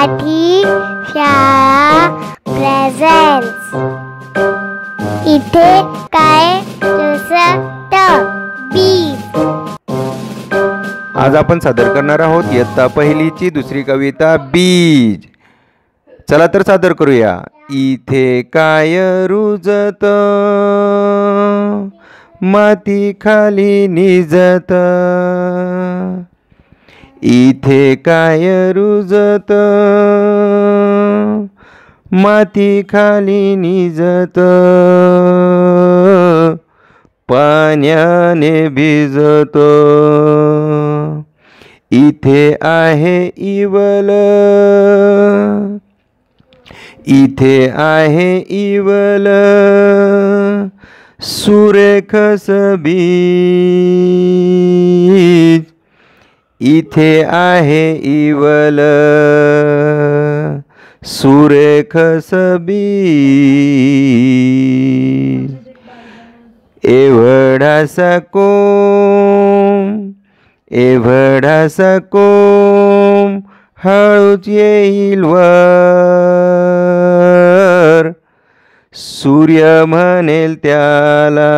मराठी शाळा प्रेझेंट्स इथे काय दुसत? बीज आज आपण सादर करणार आहोत इयत्ता पहिलीची दुसरी कविता बीज. चला तर सादर करूया. इथे काय रुजत? माती खाली निजत. इथे काय रुजत? माती खाली निजत. पाण्याने भिजत. इथे आहे इवल. इथे आहे इवल. सुरेख बीज इथे आहे इवल. सुरेख सबी एवढासा कोम एवढासा कोम हळूच येईल वर. सूर्य म्हणेल त्याला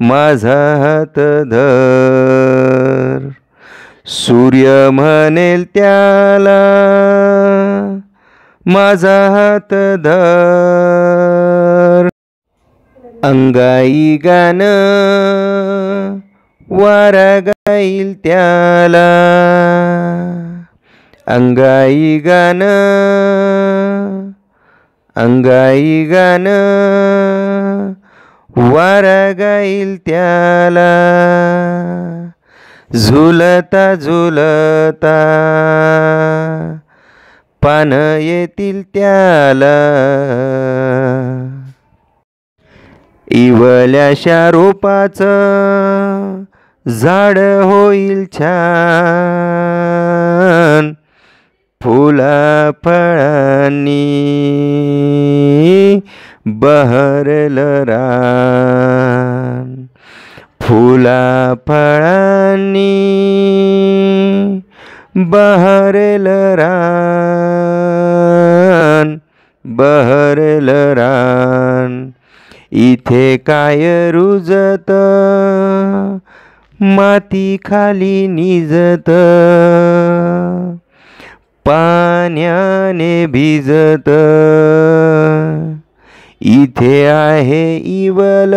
माझा हात धर. सूर्य म्हणेल त्याला माझा हात धर. अंगाई गाणं वारा गाईल त्याला. अंगाई गाणं अंगाई गाणं वारा गाईल त्याला. झुलता झुलता. पान येतील त्याला. इवल्याशा रोपाचं झाड होईल छान. फुला फळांनी बहरल रान. फुला फळांनी बहरेल रान बहरेल रान. इथे काय रुजत? माती खाली निजत. पाण्याने भिजत. इथे आहे इवल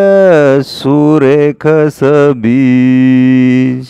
सुरेख सबीज